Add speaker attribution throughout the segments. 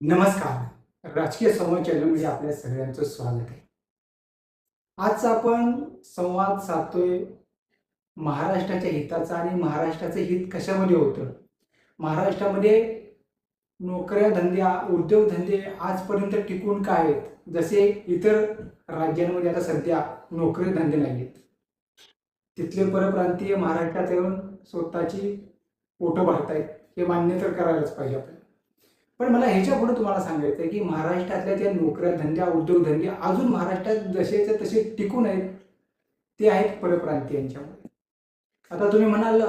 Speaker 1: नमस्कार. राजकीय संवाद चॅनलमध्ये आपल्या सगळ्यांचं स्वागत आहे. आज आपण संवाद साधतोय महाराष्ट्राच्या हिताचा आणि महाराष्ट्राचं हित कशामध्ये होतं? महाराष्ट्रामध्ये नोकऱ्या धंद्या उद्योगधंदे आजपर्यंत टिकून काय आहेत? जसे इतर राज्यांमध्ये आता सध्या नोकरी धंदे नाही आहेत तिथले परप्रांतीय महाराष्ट्रात येऊन स्वतःची पोटं भरतायत. हे मान्य तर करायलाच पाहिजे आपण पण मला ह्याच्या पुढे तुम्हाला सांगायचं आहे की महाराष्ट्रातल्या त्या नोकऱ्या धंद्या उद्योगधंदे अजून महाराष्ट्रात जसेच्या तसे टिकून आहेत ते आहेत परप्रांतीयांच्यामुळे. आता तुम्ही म्हणाल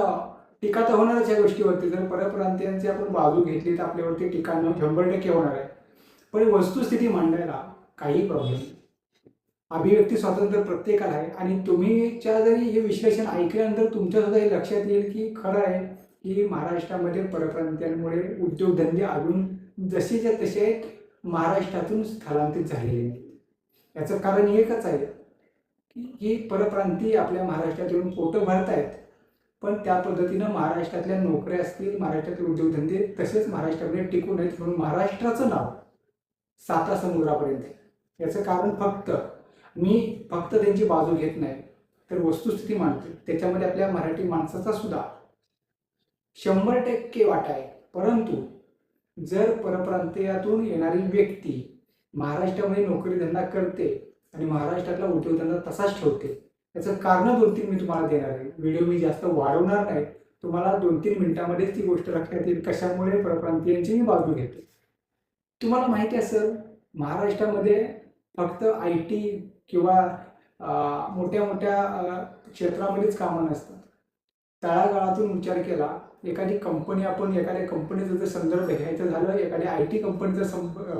Speaker 1: टीका तर होणारच या गोष्टीवरती जर परप्रांतीयांची आपण बाजू घेतली तर आपल्यावरती टीका न शंभर टक्के होणार आहे. पण वस्तुस्थिती मांडायला काही प्रॉब्लेम नाही. अभिव्यक्ती स्वातंत्र्य प्रत्येकाला आहे आणि तुम्हीच्या जरी हे विश्लेषण ऐकल्यानंतर तुमच्यासुद्धा हे लक्षात येईल की खरं आहे की महाराष्ट्रामध्ये परप्रांतीयांमुळे उद्योगधंदे अजून जसेच्या तसे महाराष्ट्रातून स्थलांतरित झालेले आहेत. याचं कारण एकच आहे की ही आपल्या महाराष्ट्रात येऊन पोटं भरत आहेत. पण त्या पद्धतीनं महाराष्ट्रातल्या नोकऱ्या असतील महाराष्ट्रातले उद्योगधंदे तसेच महाराष्ट्रामध्ये टिकून आहेत म्हणून महाराष्ट्राचं नाव साता समुद्रापर्यंत याचं कारण फक्त मी फक्त त्यांची बाजू घेत नाही तर वस्तुस्थिती मांडते. त्याच्यामध्ये आपल्या मराठी माणसाचा सुद्धा शंभर टक्के वाटा आहे. परंतु जर परप्रांतीयातून येणारी व्यक्ती महाराष्ट्रामध्ये नोकरी धंदा करते आणि महाराष्ट्रातला उद्योगधंदा तसाच ठेवते याचं कारण दोन तीन मी तुम्हाला देणार आहे. व्हिडिओ मी जास्त वाढवणार नाही. तुम्हाला दोन तीन मिनिटामध्येच ती गोष्ट लक्षात येईल कशामुळे परप्रांतीयांची मी बाजू घेते. तुम्हाला माहिती असेल महाराष्ट्रामध्ये फक्त आय टी किंवा मोठ्या मोठ्या क्षेत्रामध्येच कामं नसतात. तळागाळातून विचार केला एखादी कंपनी आपण एखाद्या कंपनीचा जर संदर्भ घ्यायचं झालं एखाद्या आय टी कंपनीचा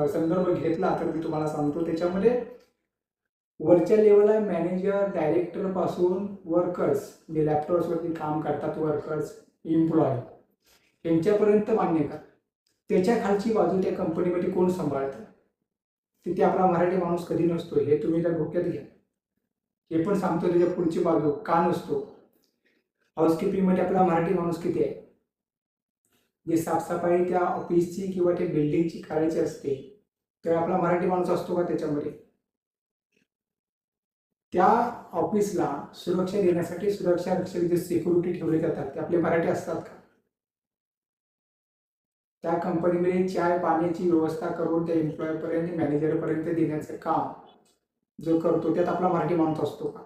Speaker 1: संदर्भ घेतला तर मी तुम्हाला सांगतो त्याच्यामध्ये वरच्या लेवलला मॅनेजर डायरेक्टरपासून वर्कर्स जे लॅपटॉप्सवरती काम करतात वर्कर्स एम्प्लॉय यांच्यापर्यंत मान्य का त्याच्या खालची बाजू त्या कंपनीमध्ये कोण सांभाळतं? तिथे आपला मराठी माणूस कधी नसतो हे तुम्ही त्या डोक्यात घ्या. हे पण सांगतो त्याच्या पुढची बाजू का नसतो? हाऊसकीपिंगमध्ये आपला मराठी माणूस किती आहे? जे साफसफाई त्या ऑफिसची किंवा त्या बिल्डिंगची करायची असते तर आपला मराठी माणूस असतो का त्याच्यामध्ये? त्या ऑफिसला सुरक्षा देण्यासाठी सुरक्षा रक्षक जे सिक्युरिटी ठेवले जातात. ते आपले मराठी असतात का? त्या कंपनीमध्ये चाय पाण्याची व्यवस्था करून त्या एम्प्लॉयपर्यंत मॅनेजरपर्यंत देण्याचं काम जो करतो त्यात आपला मराठी माणूस असतो का?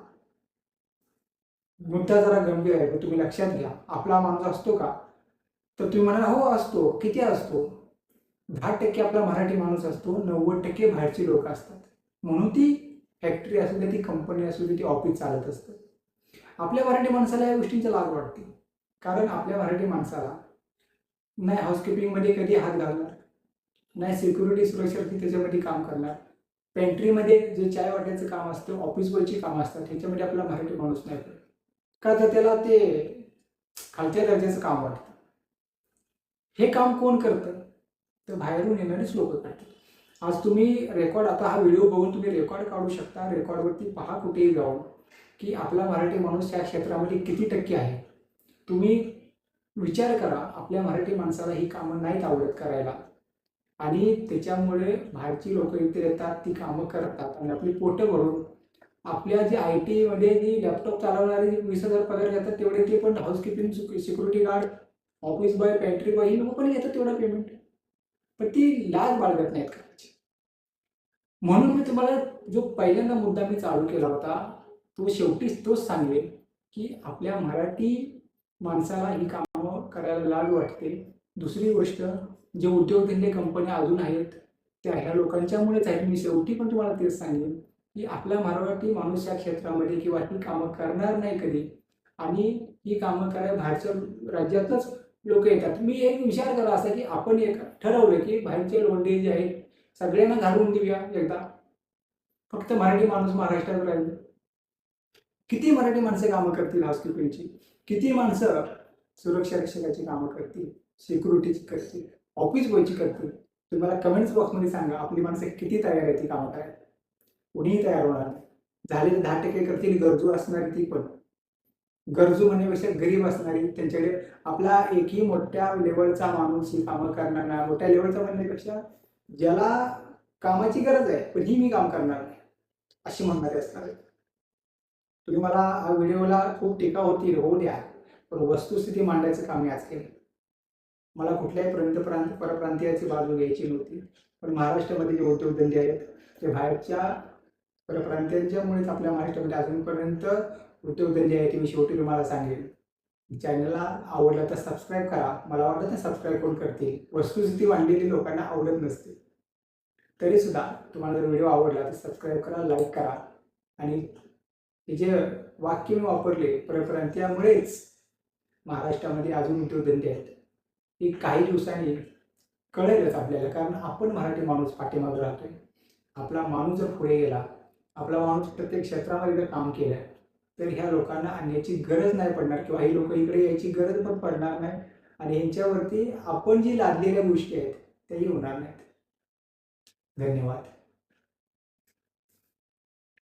Speaker 1: मुद्दा जरा गंभीर आहे तुम्ही लक्षात घ्या. आपला माणूस असतो का? तर तुम्ही म्हणाल हो असतो. किती असतो? दहा टक्के आपला मराठी माणूस असतो. नव्वद टक्के बाहेरची लोक असतात. म्हणून ती फॅक्टरी असू दे ती कंपनी असू दे ती ऑफिस चालत असतं. आपल्या मराठी माणसाला या गोष्टींचा लाज वाटते. कारण आपल्या मराठी माणसाला नाही हाऊसकीपिंगमध्ये कधी हात घालणार नाही सिक्युरिटी सुरक्षित त्याच्यामध्ये काम करणार. पेंट्रीमध्ये जे चाय वाटायचं काम असतं ऑफिसवरची काम कामं असतात ह्याच्यामध्ये आपला मराठी माणूस नाही. करत का तर त्याला ते खालच्या दर्जाचं काम वाटतं. हे काम कोण करतं? तर बाहेरून येणारेच लोक करतात. आज तुम्ही रेकॉर्ड आता हा व्हिडिओ बघून तुम्ही रेकॉर्ड काढू शकता. रेकॉर्डवरती पहा कुठेही जाऊन की आपला मराठी माणूस या क्षेत्रामध्ये किती टक्के आहे. तुम्ही विचार करा आपल्या मराठी माणसाला ही कामं नाहीत आवडत करायला. आणि त्याच्यामुळे बाहेरची लोक इथे येतात ती कामं करतात आणि आपली पोटं भरून आपल्या जे आय टीमध्ये जी लॅपटॉप चालवणारे जे वीस हजार पगार घेतात तेवढे ते पण housekeeping security guard office boy pantry boy हे लोक पण घेतात तेवढं पेमेंट पण ती लाज बाळगत नाहीत करायची. म्हणून मी तुम्हाला जो पहिल्यांदा मुद्दा मी चालू केला होता तो शेवटीच तोच सांगेल की आपल्या मराठी माणसाला ही कामं करायला लाज वाटते. दुसरी गोष्ट जे उद्योगधंदे कंपन्या अजून आहेत त्या ह्या लोकांच्यामुळेच आहेत. मी शेवटी पण तुम्हाला तेच सांगेन की आपला मराठी माणूस या क्षेत्रामध्ये किंवा ही कामं करणार नाही कधी. आणि ही कामं करायला बाहेरच्या राज्यातच लोक येतात. मी एक विचार करा असा की आपण एक ठरवलं की बाहेरचे लोंढे जे आहेत सगळ्यांना घालून देऊया एकदा. फक्त मराठी माणूस महाराष्ट्रात राहील. किती मराठी माणसं कामं करतील हॉस्पिटलची किती माणसं सुरक्षा रक्षकाची कामं करतील सिक्युरिटीची करतील ऑफिस बॉयची करतील? तुम्हाला कमेंट्स बॉक्समध्ये सांगा. आपली माणसं किती तयार आहे ती कामं करायला? कुणीही तयार होणार नाही. झालेले दहा टक्के करतील गरजू असणारी ती पण. गरजू म्हणण्यापेक्षा गरीब असणारी त्यांच्याकडे आपला एकही मोठ्या लेवलचा माणूस ही कामं करणार नाही. मोठ्या लेवलचा म्हणण्यापेक्षा ज्याला कामाची गरज आहे पण ही मी काम करणार नाही अशी म्हणणारे असणार. आहेत तुम्ही मला हा व्हिडिओला खूप टीका होती होऊ द्या पण वस्तुस्थिती मांडायचं काम मी आज केलं. मला कुठल्याही पर्यंत प्रांत परप्रांतीयाची बाजू घ्यायची नव्हती. पण महाराष्ट्रामध्ये जे उद्योगधंदे आहेत ते बाहेरच्या परप्रांतीयांच्यामुळेच आपल्या महाराष्ट्रामध्ये अजूनपर्यंत उद्योगधंदे आहेत ते मी शेवटी तुम्हाला सांगेन. चॅनलला आवडलं तर सबस्क्राईब करा. मला वाटतं ना सबस्क्राईब कोण करतील? वस्तुस्थिती मांडलेली लोकांना आवडत नसते. तरीसुद्धा तुम्हाला जर व्हिडिओ आवडला तर सबस्क्राईब करा लाईक करा. आणि हे जे वाक्य मी वापरले परप्रांतीयामुळेच महाराष्ट्रामध्ये अजून उद्योगधंदे आहेत. ही काही दिवसांनी कळेलच आपल्याला कारण आपण मराठी माणूस पाठीमागे राहतोय. आपला माणूस जर पुढे गेला आपला माणूस प्रत्येक क्षेत्रामध्ये जर काम केलं तर ह्या लोकांना आणण्याची गरज नाही पडणार किंवा ही लोक इकडे यायची गरज पण पडणार नाही आणि यांच्यावरती आपण जी लादलेल्या गोष्टी आहेत त्याही होणार नाहीत. धन्यवाद.